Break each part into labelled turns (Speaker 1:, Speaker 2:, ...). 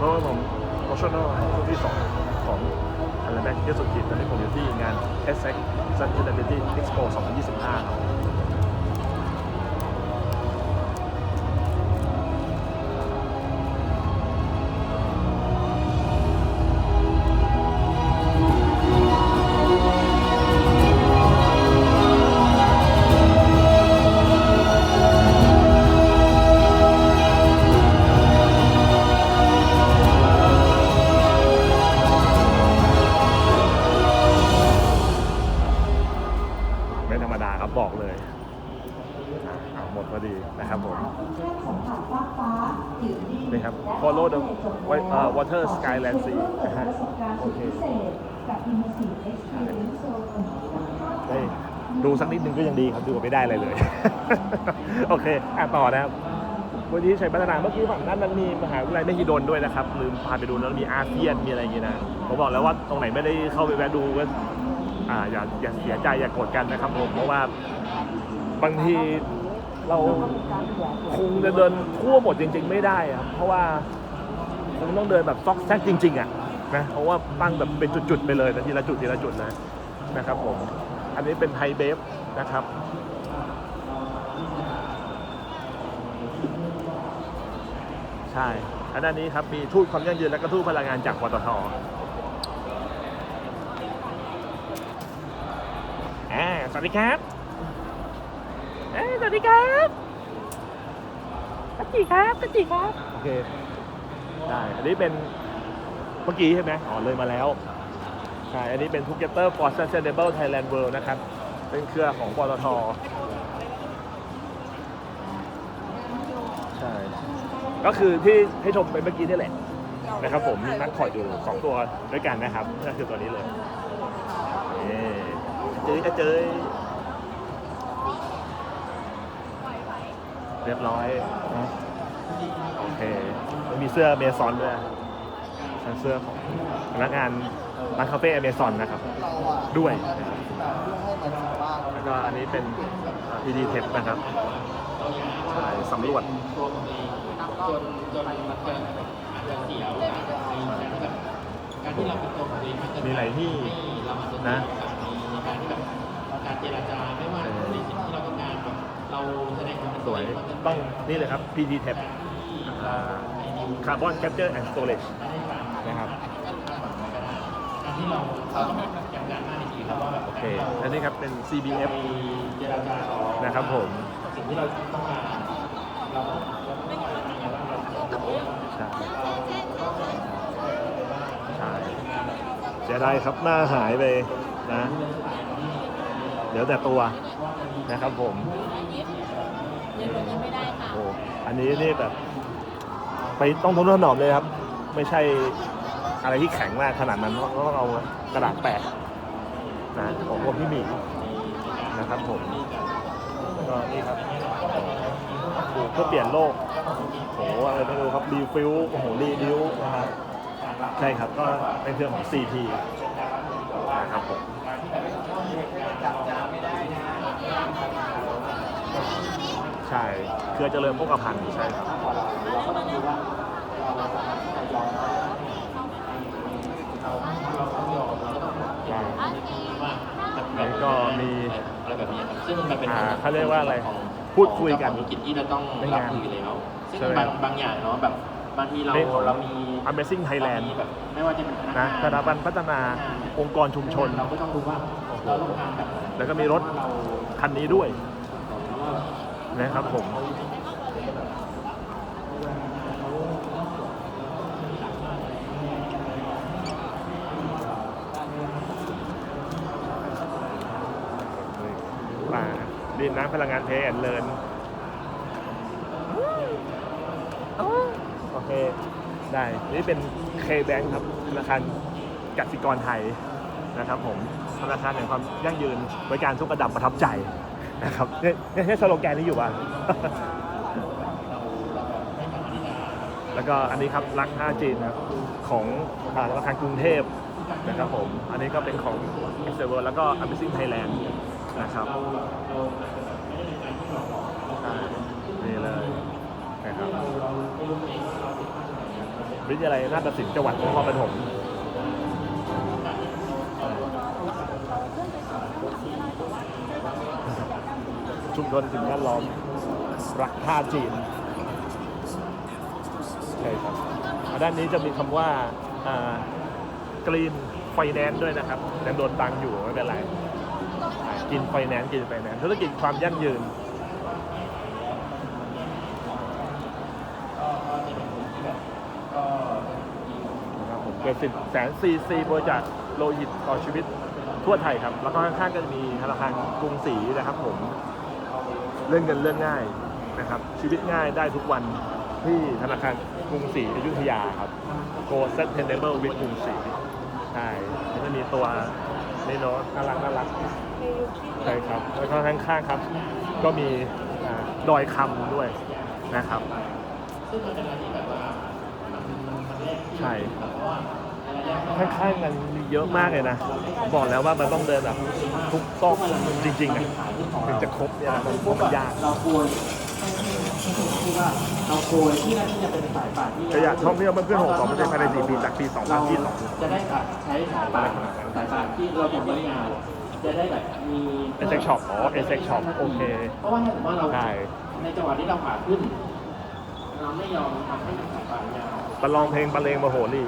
Speaker 1: เพราะว่าผมโอชั่นอลช่วงที่สองของอะไรแม็กเยสุกิตตอนนี้ผมอยู่ที่งาน s x Sustainability Expo 2025ครับ ดูสักนิดนึงก็ยังดีครับดูไม่ได้อะไรเลย โอเคอะต่อนะครับวันนี้ชัยพัฒนาเมื่อกี้ฝั่งนั้นมันมีมหาวิทยาลัยมหิดลด้วยนะครับลืมพาไปดูแล้วมีอาเซียนมีอะไรอย่างเงี้ยนะผมบอกแล้วว่าตรงไหนไม่ได้เข้าไปแวะดูก็อ่าอย่าอย่าเสียใจอย่าโกรธกันนะครับผมเพราะว่าบางทีเราคงจะเดินทั่วหมดจริง ๆ ไม่ได้ครับเพราะว่าคงต้องเดินแบบซอกแซกจริง ๆอะนะเพราะว่าตั้งแบบเป็นจุดๆไปเลยนะทีละจุดทีละจุดนะนะครับผม อันนี้เป็นไทยเบฟนะครับ ใช่อันด้านนี้ครับ มีทูตความยั่งยืนและก็ทูตพลังงานจากปตทอ่าสวัสดีครับเอ้ยสวัสดีครับกจิครับกจิครับ โอเค ได้ อันนี้เป็นเมื่อกี้ใช่ไหมอ๋อ เลยมาแล้ว ใช่ อันนี้เป็น Together for Sustainable Thailand World นะครับ เป็นเครือของปตท ใช่ ก็คือที่ให้ชมไปเมื่อกี้นี่แหละนะครับผมมีนักขอดอยู่2ตัวด้วยกันนะครับนั่นคือตัวนี้เลยเจยเจยเรียบร้อยนะโอเคมีเสื้อเมซอนด้วยเสื้อของพนักงาน ร้านคาเฟ่อเมซอนนะครับ ด้วยนะครับแล้วก็อันนี้เป็น PD Tech นะครับใช่สำรวจ
Speaker 2: จนจนมันเกิดจะเสียวแบบการที่เราเป็นตัวของตัวเองมันจะ
Speaker 1: มีหลายที่
Speaker 2: เรามา
Speaker 1: นะ
Speaker 2: ในการที่แบบการเจรจาไม่ว่าในสิ่งที่เราต้องการแบบเราแสดงความเป็น
Speaker 1: สวย
Speaker 2: มันจะ
Speaker 1: ต้องนี่เลยครับ PD Tech คาร์บอนแคปเจอร์แอนด์สโตรจนะครับ
Speaker 2: การ ที่เราเราต้องอย่างการมากจริงๆครับว่าแบบ
Speaker 1: โอเค อันนี้ครับเป็น CBF
Speaker 2: เจรจาต่อ
Speaker 1: นะครับผม
Speaker 2: สิ่งที่เราต้องการเราต้องเราต้องการอะไรบ้างเราต้องการ
Speaker 1: ใช่ใช่เสียดายครับหน้าหายไปนะ เดี๋ยวแต่ตัวนะครับผมโอ้อันนี้นี่แบบไปต้องทนถนอมเลยครับ ไม่ใช่ อะไรที่แข็งมากขนาดนั้นเพราะต้องเอากระดาษแปะนะของพวกพี่หมีนะครับผมก็นี่ครับเพื่อเปลี่ยนโลกโอ้โหอะไรไม่รู้ครับรีฟิลโอ้โหรีดิวนะครับใช่ครับก็เป็นเครื่องของ CP นะครับผมใช่เครือเจริญพกพันธ์ใช่ครับใช่ แล้วก็มี
Speaker 2: อะไรแบบนี้ครับซึ่งมันเป็น
Speaker 1: อ่าเขาเรียกว่าอะไรพูดคุยกัน
Speaker 2: ธุรกิจที่เราต้อง
Speaker 1: ใน
Speaker 2: รับ
Speaker 1: งาน
Speaker 2: มืออยู่แล้วซึ่ง
Speaker 1: ใช่ไหม
Speaker 2: บางบางอย่างเนาะแบบบางทีเรา
Speaker 1: ในของ
Speaker 2: เรามี
Speaker 1: Amazing Thailand
Speaker 2: เรามีแบบไม่ว่าจะเป็นพนัก
Speaker 1: นะ
Speaker 2: งาน
Speaker 1: สถาบันพัฒนาองค์กรชุมชน
Speaker 2: เราก็ต้องรู้ว่าเราต้องการแบบไหน
Speaker 1: แล้วก็มีรถ
Speaker 2: เรา
Speaker 1: คันนี้ด้วยนะครับผม ว่า ดินน้ำพลังงานเทแอนเลินโอเคได้นี่เป็น K-Bank ครับธนาคารกสิกรไทยนะครับผมธนาคารแห่งความยั่งยืนบริการทุกระดับประทับใจนะครับเนี่ยเนี่ยเนี่ยสโลแกนนี้อยู่ป่ะแล้วก็อันนี้ครับรัก 5G นะครับของอ่าธนาคารกรุงเทพนะครับผม อันนี้ก็เป็นของ e x t e r w o r แล้วก็ Amazing Thailand นะครับใช่นี่เลยนะครับวิทยาลัยนาฏศิลป์จังหวัดนครปฐมชุมชนสิ่งแวดล้อมรักท่าจีนใช่ครับด้านนี้จะมีคำว่ากรีนไฟแนนซ์ด้วยนะครับยังโดนตังอยู่ไม่เป็นไร กินไฟแนนซ์กินไฟแนนซ์ธุรกิจความยั่งยืนนะครับผมเกิดสิบแสนซีซีบริจาคโลหิตต่อชีวิตทั่วไทยครับ แล้วก็ข้างๆก็จะมีธนาคารกรุงศรีนะครับผมเรื่องเงินเรื่องง่ายนะครับ ชีวิตง่ายได้ทุกวันที่ธนาคารกรุงศรีอยุธยาครับ Go Sustainable with กรุงศรีใช่แล้วจะมีตัวนี่เนาะน่ารักน่ารัก ใช่ครับแล้วก็ข้างๆครับ ก็มีอ่าดอยคำด้วยนะครับ
Speaker 2: ซึ่งมันเป็นอะไรที่แบบว่ามันมันแรกที่
Speaker 1: ใช่
Speaker 2: เพราะว่าระยะ
Speaker 1: ข้างๆกันมีเยอะมากเลยนะบอกแล้วว่ามันต้องเดินแบบทุกซอกจริงๆอะถึงจะครบเนี่ยนะมันมันยาก
Speaker 2: เราควรที่ว่าเราควรที่นั่นที่จะเป็นสายป่านที่
Speaker 1: ขยะท่องเที่ยวมันเพื่อน6 2ภายใน4ปีจากปี
Speaker 2: เรา
Speaker 1: 2022
Speaker 2: จะได้แบบใช้สายป่านสายป่านที่เราทำไว้งาน จะได้แบบมี
Speaker 1: เอเซ็กช็อปอ๋อเอเซ็กช็อปโอเค
Speaker 2: เพราะว่าถ้าสมมติว่าเรา
Speaker 1: ใช่
Speaker 2: ในจังหวะที่เราผ่าขึ้น เราไม่ยอมทำให้สายป่านยาว
Speaker 1: ประลองเพลงบรรเลงมโหรี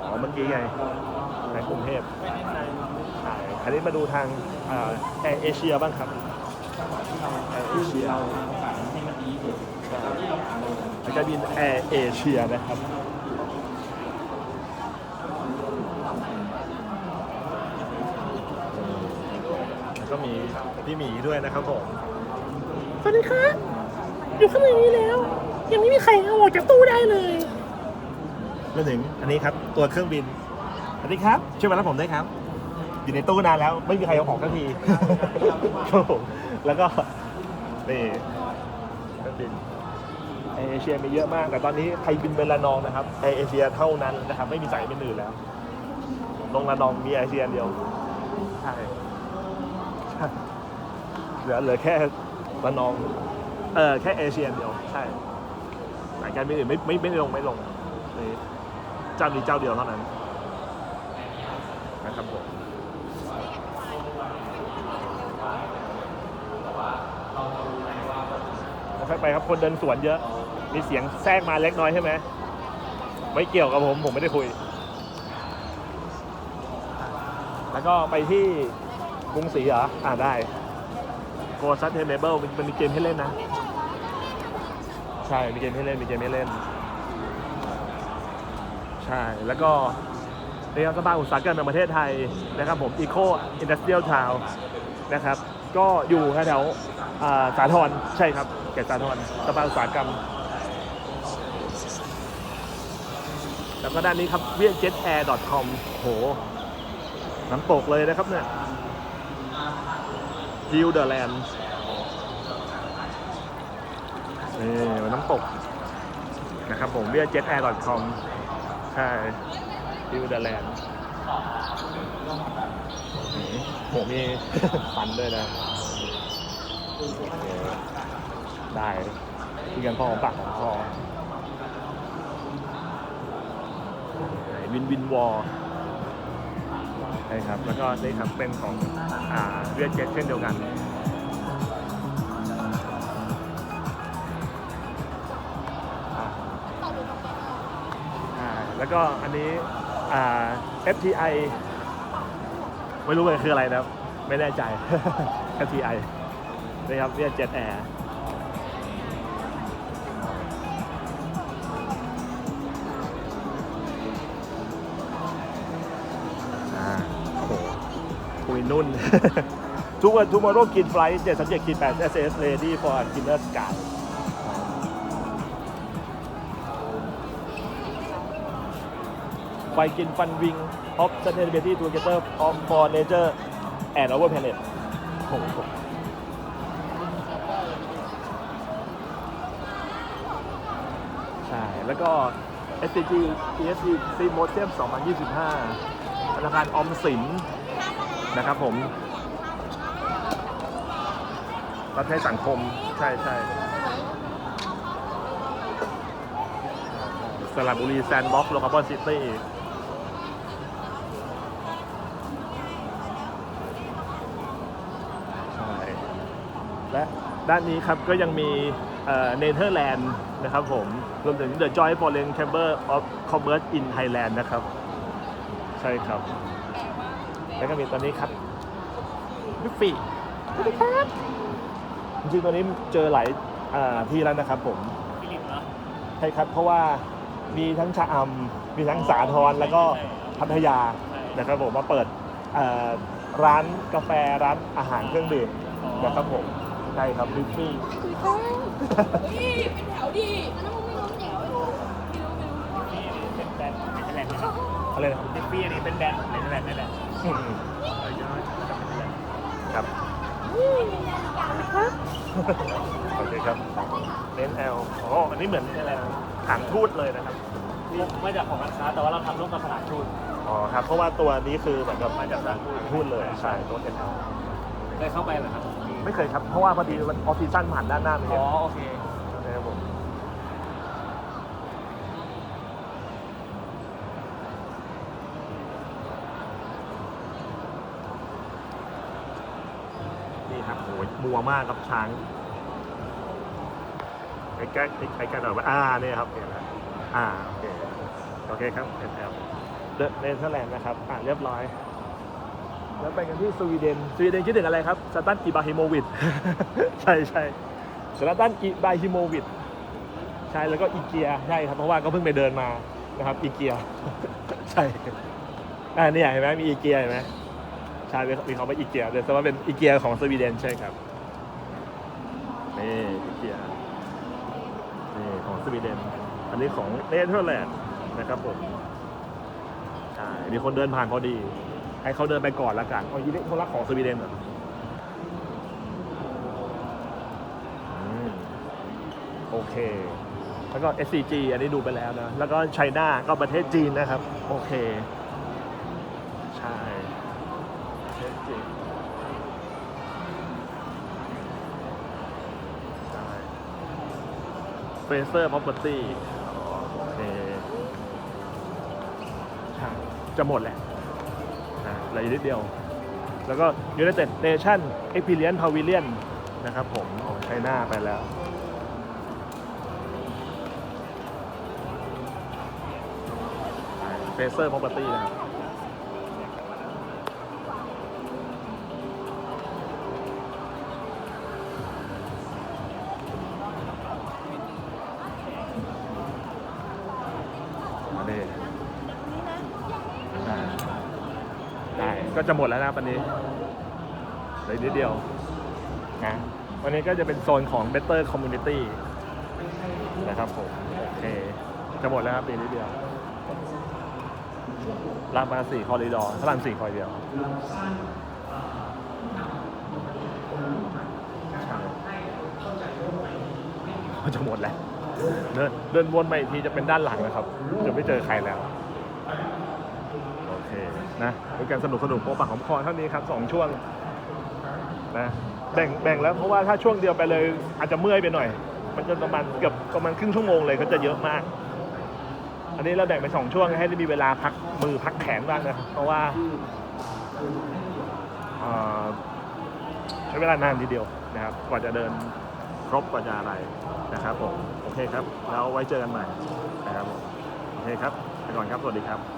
Speaker 1: อ๋อเมื่อกี้ไงในกรุงเทพใช่อันนี้มาดูทางแอร์เอเชียบ้างครับแอร์เอ
Speaker 2: ที่
Speaker 1: เชีย
Speaker 2: เราทำโอกาสให้มันดีที่สุดเราที่เราผ่าลง
Speaker 1: แล้วก็บินแอร์เอเชียนะครับ แล้วก็มี พี่หมีด้วยนะครับผม
Speaker 3: สวัสดีครับอยู่ข้างในนี้แล้ว ยังไม่มีใครเอาออกจากตู้ได้เลย
Speaker 1: มาถึงอันนี้ครับตัวเครื่องบินสวัสดีครับช่วยมารับผมด้วยครับ อยู่ในตู้นานแล้ว ไม่มีใครเอาออกสักทีครับผมแล้วก็นี่เครื่องบินแอร์เอเชียมีเยอะมาก แต่ตอนนี้ใครบินเป็นละนองนะครับแอร์เอเชียเท่านั้นนะครับ ไม่มีสายเป็นอื่นแล้วลงละนองมีแอร์เอเชียอันเดียวใช่ใช่เห ลือเหลือแค่ละนอง เออแค่เอเชียเดียว ใช่สายการบินอื่นไม่ไม่ไม่ลงไม่ลงนี่เจ้านี้เจ้าเดียวเท่านั้นนะครับผมค่อยไปครับคนเดินสวนเยอะ มีเสียงแทรกมาเล็กน้อยใช่ไหมไม่เกี่ยวกับผม ผมไม่ได้คุย แล้วก็ไปที่กรุงศรีเหรอ อ่าได้ โกซัตเทเนเบิลมันมีเกมให้เล่นนะ ใช่ มีเกมให้เล่น มีเกมให้เล่น ใช่ แล้วก็ในสภาอุตสาหกรรมแห่งประเทศไทยนะครับผม Eco Industrial Town นะครับ ก็อยู่แถวสาทรใช่ครับเขตสาทรสภาอุตสาหกรรม แล้วก็ด้านนี้ครับ v i e j e t a i r c o m โหน้ำตกเลยนะครับเนี่ย ฮิลเดอร์แลนด์นี่มันน้ำตกนะครับผมเวียเจ็ตแอร์ดอทคอมใช่ฮิลเดอร์แลนด์ผมมีฟันด้วยนะ ได้ที่กันพ่อของปากของพ่อวินวินวอร์ ใช่ครับ แล้วก็นี่ครับเป็นของเวียดเจ็ตเช่นเดียวกันแล้วก็อันนี้ FTI ไม่รู้เลยคืออะไรนะครับ ไม่แน่ใจ FTI นะครับเรียกเจ็ตแอร์ นุ่น ทุกวันทุกมอร์โรกินไฟล์เจ็ดสัมเจ็ดขีดแปดเอสเอสเลดี้ฟอร์กินเนอร์สกายไฟกินฟันวิงฮอปเซนเทอร์เบตี้ทูเกเตอร์ออมฟอร์เนเจอร์แอนด์โอเวอร์แพลเลตโอ้โหใช่ แล้วก็ SCG ESG C Motion 2025ธนาคารออมสิน นะครับผม รับใช้สังคม ใช่ใช่สระบุรีแซนด์บ็อกซ์โลคาร์บอนซิตี้ใช่และด้านนี้ครับก็ยังมีเนเธอร์แลนด์นะครับผม รวมถึง The Joint Foreign Chamber of Commerce in Thailand นะครับ ใช่ครับ แล้วก็มีตอนนี้ครับบิฟฟี่สวัสดีครับจริงๆตัวนี้เจอหลายอ่าที่แล้วนะครับผม
Speaker 3: ฟิลิปเหรอ
Speaker 1: ใช่ครับเพราะว่ามีทั้งชะอำมีทั้งสาทรแล้วก็พัทยานะครับผมมาเปิดเอ่อร้านกาแฟร้านอาหารเครื่องดื่มนะครับผมใช่ครับบิฟฟี่
Speaker 4: นี่เป็นแถวดีมันต้องไม่ล้มแถวไม่รู้ไม่รู้ไม่รู้
Speaker 3: นี่เป็นแบรนด์เนเธอร์แลนด์นะครับ
Speaker 1: อะไรนะครับ
Speaker 3: ดิฟฟี่อันนี้เป็นแบรนด์เนเธอร์แลนด์นั่นแหละ
Speaker 1: อืม ครับโอเคครับเน้นแอลอ๋ออันนี้เหมือนอะไรนะฐานทูตเลยนะครับ
Speaker 3: มาจากของร้านค้าแต่ว่าเราทำร่วมกับสถานทูต
Speaker 1: อ๋อครับ เพราะว่าตัวนี้คือเหมือนกับ
Speaker 3: มาจากสถานทูต
Speaker 1: ทูตเลยใช่ตัวเอ็นแอล
Speaker 3: ได้เข้าไปเหรอครับ
Speaker 1: ไม่เคยครับ เพราะว่าพอดีมันออฟฟิซันผ่านด้านหน้าไป
Speaker 3: อ๋
Speaker 1: เห็
Speaker 3: อนโอเค
Speaker 1: นะครับผมนี่ครับโหย มัวมากครับช้างไอ้แก้ไอ้แก้หน่อยว่าอ่าเนี่ยครับเนี่ยนะอ่าโอเคโอเคครับเอ็นแลเดอะเนเธอร์แลนด์นะครับอ่าเรียบร้อย แล้วไปกันที่สวีเดนสวีเดนคิดถึงอะไรครับสตันกิบาฮิโมวิดใช่ใช่สตันกิบาฮิโมวิดใช่แล้วก็อีเกียใช่ครับเพราะว่าก็เพิ่งไปเดินมานะครับอีเกียใช่อ่าเนี่ยเห็นไหมมีอีเกียเห็นไหมใช่มีเขาว่าอีเกียเดี๋ยวแต่ว่าเป็นอีเกียของสวีเดนใช่ครับ นี่อีเกียนี่ของสวีเดน อันนี้ของเนเธอร์แลนด์นะครับผมใช่มีคนเดินผ่านพอดี ให้เขาเดินไปก่อนละกันเอายี่นี่เขารักของสวีเดนเหรอโอเค แล้วก็ SCG อันนี้ดูไปแล้วนะ แล้วก็ไชน่าก็ประเทศจีนนะครับ โอเค ใช่ประเทศจีนใช่ เฟเซอร์พ r o p e r t y โอเคจะหมดแหละอ่าเหลือนิดเดียว แล้วก็ United Nation Experience Pavilion นะครับผมของไชน่าไปแล้วเฟเซอร์พ r o p e r t y นะครับ จะหมดแล้วนะวันนี้เหลือนิดเดียวนะวันนี้ก็จะเป็นโซนของ Better Community นะครับผมโอเคจะหมดแล้วครับอีนิดเดียวรามาสี่คอริดอร์พระรามสี่คอริดอร์ก็จะหมดแล้วเดินเดินวนไปอีกทีจะเป็นด้านหลังนะครับ จะไม่เจอใครแล้ว นะเป็นการสนุกสนุกโปะปากหอมคอเท่านี้ครับสองช่วงนะแบ่งแบ่งแล้วเพราะว่าถ้าช่วงเดียวไปเลยอาจจะเมื่อยไปหน่อย มันจะประมาณเกือบประมาณครึ่งชั่วโมงเลยก็จะเยอะมาก อันนี้เราแบ่งเป็นสองช่วงให้ได้มีเวลาพักมือพักแขนบ้างนะครับเพราะว่าใช้เวลานานทีเดียวนะครับ กว่าจะเดินครบกว่าจะอะไรนะครับผมโอเคครับ แล้วไว้เจอกันใหม่นะครับผมโอเคครับไปก่อนครับ สวัสดีครับ